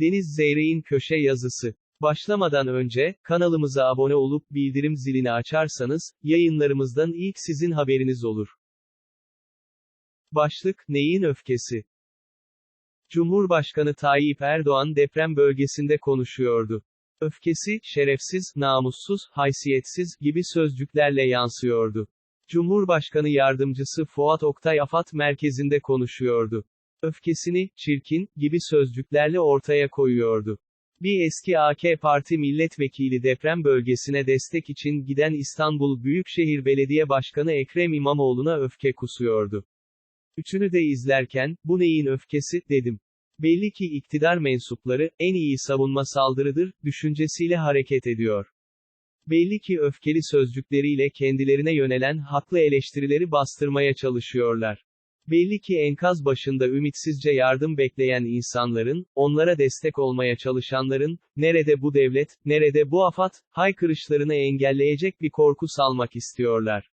Deniz Zeyrek'in köşe yazısı. Başlamadan önce, kanalımıza abone olup bildirim zilini açarsanız, yayınlarımızdan ilk sizin haberiniz olur. Başlık, neyin öfkesi? Cumhurbaşkanı Tayyip Erdoğan deprem bölgesinde konuşuyordu. Öfkesi, şerefsiz, namussuz, haysiyetsiz gibi sözcüklerle yansıyordu. Cumhurbaşkanı yardımcısı Fuat Oktay Afat merkezinde konuşuyordu. Öfkesini, çirkin, gibi sözcüklerle ortaya koyuyordu. Bir eski AK Parti milletvekili deprem bölgesine destek için giden İstanbul Büyükşehir Belediye Başkanı Ekrem İmamoğlu'na öfke kusuyordu. Üçünü de izlerken, bu neyin öfkesi, dedim. Belli ki iktidar mensupları, en iyi savunma saldırıdır, düşüncesiyle hareket ediyor. Belli ki öfkeli sözcükleriyle kendilerine yönelen haklı eleştirileri bastırmaya çalışıyorlar. Belli ki enkaz başında ümitsizce yardım bekleyen insanların, onlara destek olmaya çalışanların, nerede bu devlet, nerede bu afat, haykırışlarını engelleyecek bir korku salmak istiyorlar.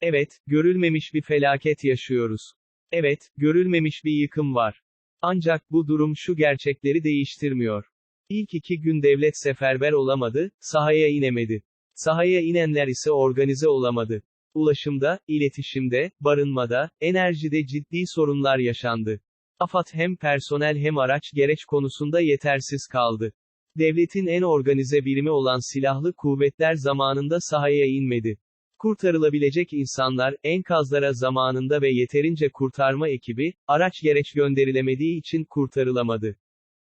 Evet, görülmemiş bir felaket yaşıyoruz. Evet, görülmemiş bir yıkım var. Ancak bu durum şu gerçekleri değiştirmiyor. İlk iki gün devlet seferber olamadı, sahaya inemedi. Sahaya inenler ise organize olamadı. Ulaşımda, iletişimde, barınmada, enerjide ciddi sorunlar yaşandı. AFAD hem personel hem araç gereç konusunda yetersiz kaldı. Devletin en organize birimi olan silahlı kuvvetler zamanında sahaya inmedi. Kurtarılabilecek insanlar, enkazlara zamanında ve yeterince kurtarma ekibi, araç gereç gönderilemediği için kurtarılamadı.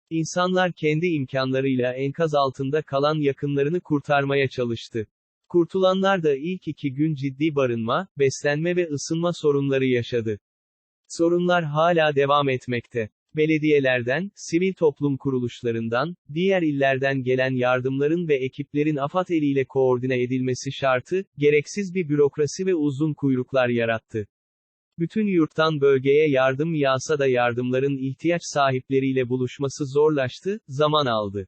İnsanlar kendi imkanlarıyla enkaz altında kalan yakınlarını kurtarmaya çalıştı. Kurtulanlar da ilk iki gün ciddi barınma, beslenme ve ısınma sorunları yaşadı. Sorunlar hala devam etmekte. Belediyelerden, sivil toplum kuruluşlarından, diğer illerden gelen yardımların ve ekiplerin AFAD eliyle koordine edilmesi şartı, gereksiz bir bürokrasi ve uzun kuyruklar yarattı. Bütün yurttan bölgeye yardım yağsa da yardımların ihtiyaç sahipleriyle buluşması zorlaştı, zaman aldı.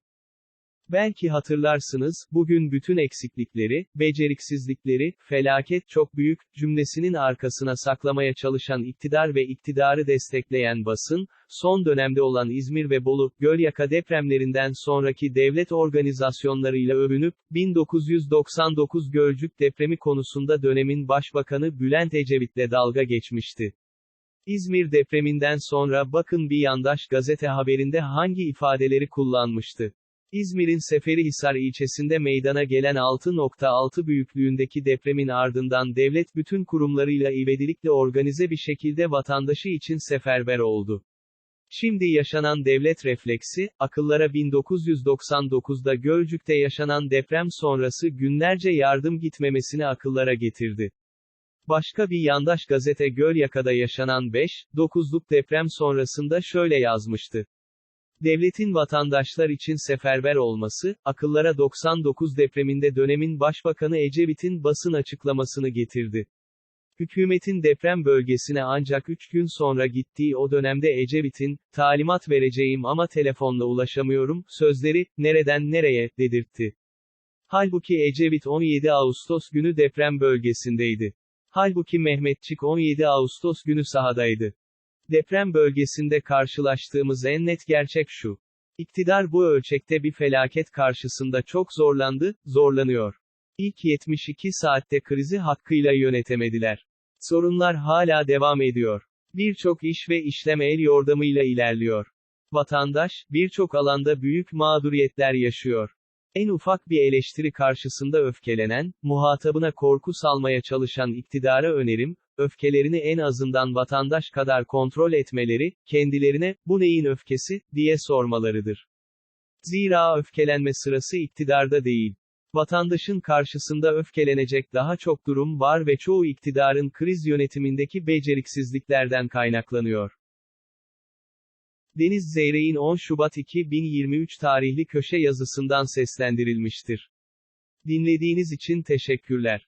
Belki hatırlarsınız, bugün bütün eksiklikleri, beceriksizlikleri, felaket çok büyük, cümlesinin arkasına saklamaya çalışan iktidar ve iktidarı destekleyen basın, son dönemde olan İzmir ve Bolu, Gölyaka depremlerinden sonraki devlet organizasyonlarıyla övünüp, 1999 Gölcük depremi konusunda dönemin Başbakanı Bülent Ecevit'le dalga geçmişti. İzmir depreminden sonra bakın bir yandaş gazete haberinde hangi ifadeleri kullanmıştı. İzmir'in Seferihisar ilçesinde meydana gelen 6.6 büyüklüğündeki depremin ardından devlet bütün kurumlarıyla ivedilikle organize bir şekilde vatandaşı için seferber oldu. Şimdi yaşanan devlet refleksi, akıllara 1999'da Gölcük'te yaşanan deprem sonrası günlerce yardım gitmemesini akıllara getirdi. Başka bir yandaş gazete Gölyaka'da yaşanan 5-9'luk deprem sonrasında şöyle yazmıştı. Devletin vatandaşlar için seferber olması, akıllara 99 depreminde dönemin Başbakanı Ecevit'in basın açıklamasını getirdi. Hükümetin deprem bölgesine ancak 3 gün sonra gittiği o dönemde Ecevit'in, talimat vereceğim ama telefonla ulaşamıyorum, sözleri, nereden nereye, dedirtti. Halbuki Ecevit 17 Ağustos günü deprem bölgesindeydi. Halbuki Mehmetçik 17 Ağustos günü sahadaydı. Deprem bölgesinde karşılaştığımız en net gerçek şu. İktidar bu ölçekte bir felaket karşısında çok zorlandı, zorlanıyor. İlk 72 saatte krizi hakkıyla yönetemediler. Sorunlar hala devam ediyor. Birçok iş ve işlem el yordamıyla ilerliyor. Vatandaş, birçok alanda büyük mağduriyetler yaşıyor. En ufak bir eleştiri karşısında öfkelenen, muhatabına korku salmaya çalışan iktidara önerim, öfkelerini en azından vatandaş kadar kontrol etmeleri, kendilerine, bu neyin öfkesi, diye sormalarıdır. Zira öfkelenme sırası iktidarda değil. Vatandaşın karşısında öfkelenecek daha çok durum var ve çoğu iktidarın kriz yönetimindeki beceriksizliklerden kaynaklanıyor. Deniz Zeyrek'in 10 Şubat 2023 tarihli köşe yazısından seslendirilmiştir. Dinlediğiniz için teşekkürler.